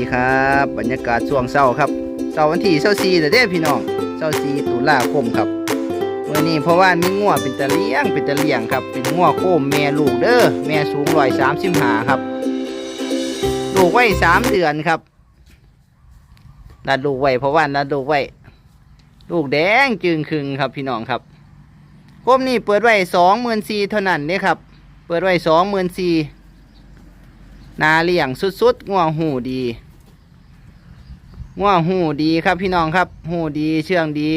ดีครับบรรยากาศช่วงเช้าครับเช้าวันที่เช้าซีแต่เด้พี่น้องเช้าซีตุลาคมครับเมื่อนี้เพราะว่ามีงัวเป็นตะเลี้ยงเป็นตะเลี้ยงครับ เป็นงัวโคมแม่ลูกเด้อแม่สูงร้อยสามสิบห้าครับ ลูกไว้สามเดือนครับนัดลูกไว้เพราะว่านัดลูกไว้ลูกแดงจึงคึงครับพี่น้องครับโคมนี่เปิดไว้สองหมื่นสี่เท่านั้นเนี่ยครับ เปิดไว้สองหมื่นสี่นาเลี้ยงสุดๆงัวหูดี งัวหูดีครับพี่น้องครับ หูดีเชื่องดี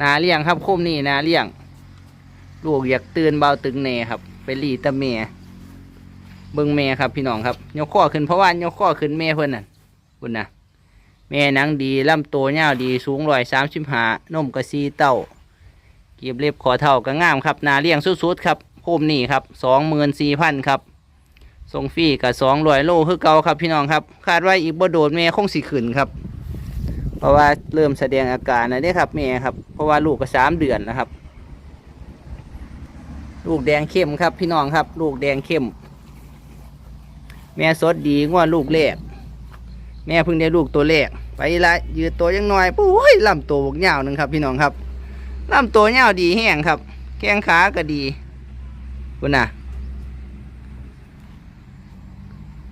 นาเลี้ยงครับโคมนี่นาเลี้ยง ลูกอยากตื่นเบาตึงเนครับ ไปรีตะเมเบิ่งเมครับพี่น้องครับยกข้อขึ้นเพราะว่ายกข้อขึ้นเมเพิ่อนน่ะคุณนะแม่หนังดีลำตัวยาดีสูงร้อยสามสิบหานมกระซีเต้าเกียบเล็บขอเท่าก็งามครับนาเลี้ยงสุดๆครับโคมนี่ครับสองหมื่นสี่พันครับ ส่งฟรีกับสองร้อยโลคือเก่าครับพี่น้องครับ คาดว่าอีกบ่โดดแม่คงสิขึ้นครับ เพราะว่าเริ่มแสดงอาการนะเนี่ยครับแม่ครับ เพราะว่าลูกก็สามเดือนนะครับ ลูกแดงเข้มครับ พี่น้องครับ ลูกแดงเข้ม แม่สดดีงวดลูกแรกแม่เพิ่งได้ลูกตัวแรกไปละยืดตัวยังน้อยปุ้ยลำตัวบกยาวหนึ่งครับ พี่น้องครับลำตัวยาวดีแห้งครับ แข้งขาก็ดีคุณน่ะ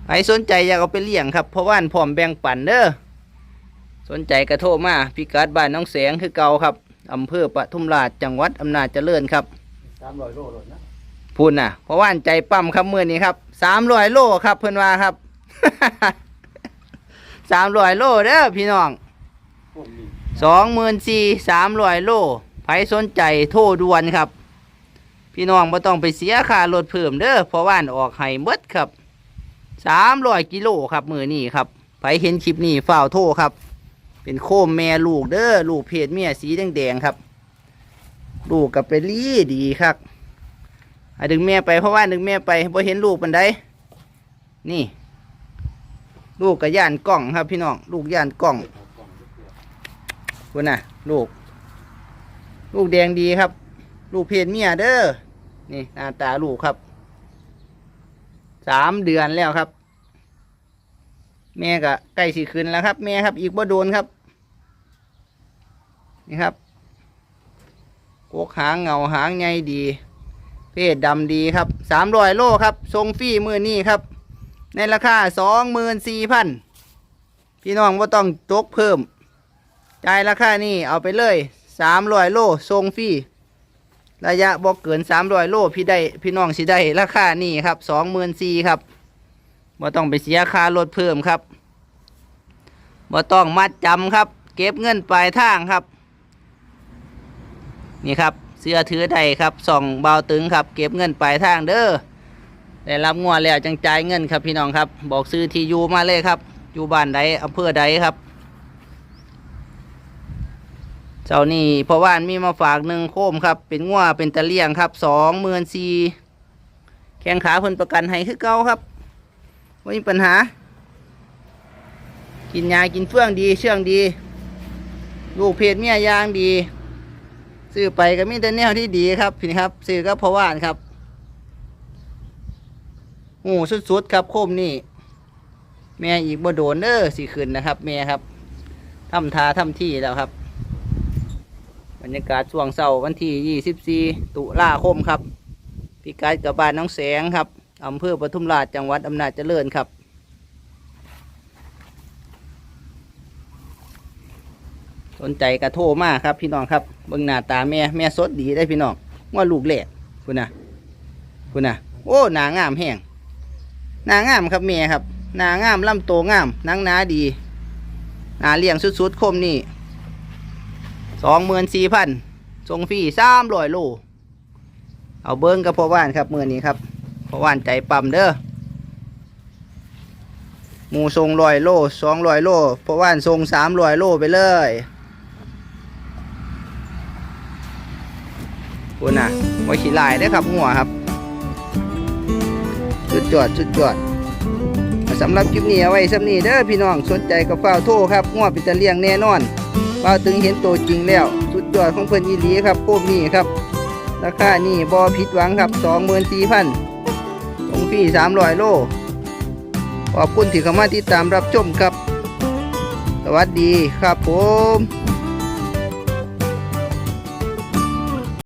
ใครสนใจอยากเอาไปเลี้ยงครับเพราะว่าอันพร้อมแบ่งปันเด้อสนใจกระโทรมาพิกัดบ้านน้องแสงคือเก่าครับอำเภอปทุมราชจังหวัดอำนาจเจริญครับสามร้อยโลเลยนะพูดน่ะ เพราะว่าอันใจปั๊มครับมื่อนี้ครับสามร้อยโลครับเพื่อนว่าครับ สามร้อยโลเด้อพี่น้องพวกนี้สองหมื่นสี่สามร้อยโลใครสนใจโทรด่วนครับ พี่น้องไม่ต้องไปเสียค่ารถเพิ่มเด้อเพราะว่าอันออกให้เบิดครับ สามร้อยกิโลครับมือนี้ครับใครเห็นคลิปนี้ฝ้าโทครับ เป็นโคมแม่ลูกเด้อลูกเพศเมียสีแดงๆครับ ลูกกับไปรีดีครับให้ดึงแม่ไปเพราะว่าดึงแม่ไปพอเห็นลูกปันไดนี่ ลูกกับย่านกล้องครับพี่น้องลูกย่านกล้องเอากล่องคุณน่ะ ลูก ลูกแดงดีครับ ลูกเพศเมียเด้อนี่หน้าตาลูกครับ สามเดือนแล้วครับ แม่ก็ใกล้สิขึ้นแล้วครับ แม่ครับ อีกบ่โดนครับ นี่ครับกกหางเงาหางใหญ่ดี เพศดำดีครับสามร้อยโลครับ ทรงฟรีมือนี่ครับ ในราคาสองหมื่นสี่พันพี่น้องว่าต้องตกเพิ่ม จ่ายราคานี่เอาไปเลยสามร้อยโลทรงฟี่ ระยะบอกเกินสามร้อยโลพี่ได้พี่น้องสิได้ราคานี่ครับสองหมื่นสี่ครับบ่ต้องไปเสียค่ารถเพิ่มครับบ่ต้องมัดจำครับ เก็บเงินปลายทางครับ นี่ครับเสื้อถือได้ครับส่องเบาตึงครับ เก็บเงินปลายทางเด้อได้รับงวดแล้วจังจ่ายเงินครับพี่น้องครับ บอกซื้อที่อยู่มาเลยครับ อยู่บ้านใดอำเภอใดครับ เจ้านี่เพราะว่านมีมาฝากหนึ่งโคมครับ เป็นงัวเป็นตะเลียงครับสองหมื่นสี่แข้งขาเพิ่นประกันให้คือเก่าครับไม่มีปัญหา กินยากินเฟื่องดี เชื่องดี ลูกเพศเมียยางดีซื้อไปก็มีแต่แนวที่ดีครับพี่ครับซื้อก็เพราะว่านครับโอ้สุดๆครับโคมนี่แม่อีกบ่โดนเด้อสิขึ้นนะครับแม่ครับทำทาทำที่แล้วครับ บรรยากาศช่วงเสาร์วันที่ 24 ตุลาคมครับพิกัดกับบ้านน้องแสงครับอำเภอปทุมราชจังหวัดอำนาจเจริญครับ สนใจกระโทมากครับพี่น้องครับเบิ่งหน้าตาแม่แม่สดดีได้พี่น้องว่าลูกแหลกคุณนะคุณนะโอ้หนางามแห้งหนางามครับแม่ครับหนางามลำโตงามนังนาดีหนาเลี้ยงสุดๆคมนี่ สองหมื่นสี่พันส่งฟรีสามร้อยโลเอาเบิ้งกับพ่อว่านครับมือนี้ครับพ่อว่านใจปั๊มเด้อหมูทรงร้อยโลสองร้อยโลพ่อว่านทรงสามร้อยโลไปเลยคุณน่ะไว้ขี่ลายได้อครับหัวครับจุดจอดจุดจอดสำหรับคลิปนี้เอาไว้สำนี้เด้อพี่น้องสนใจกับฝ้าโทรครับงัวปิตาเลียงแน่นอน ป้าตึงเห็นตัวจริงแล้ว สุดยอดของเพื่อนอีหลีครับพวกนี้ครับ ราคานี่บอผิดหวังครับสองหมื่นสี่พันตรงพี่สามร้อยโล ขอบคุณที่เข้ามาติดตามรับชมครับ สวัสดีครับผม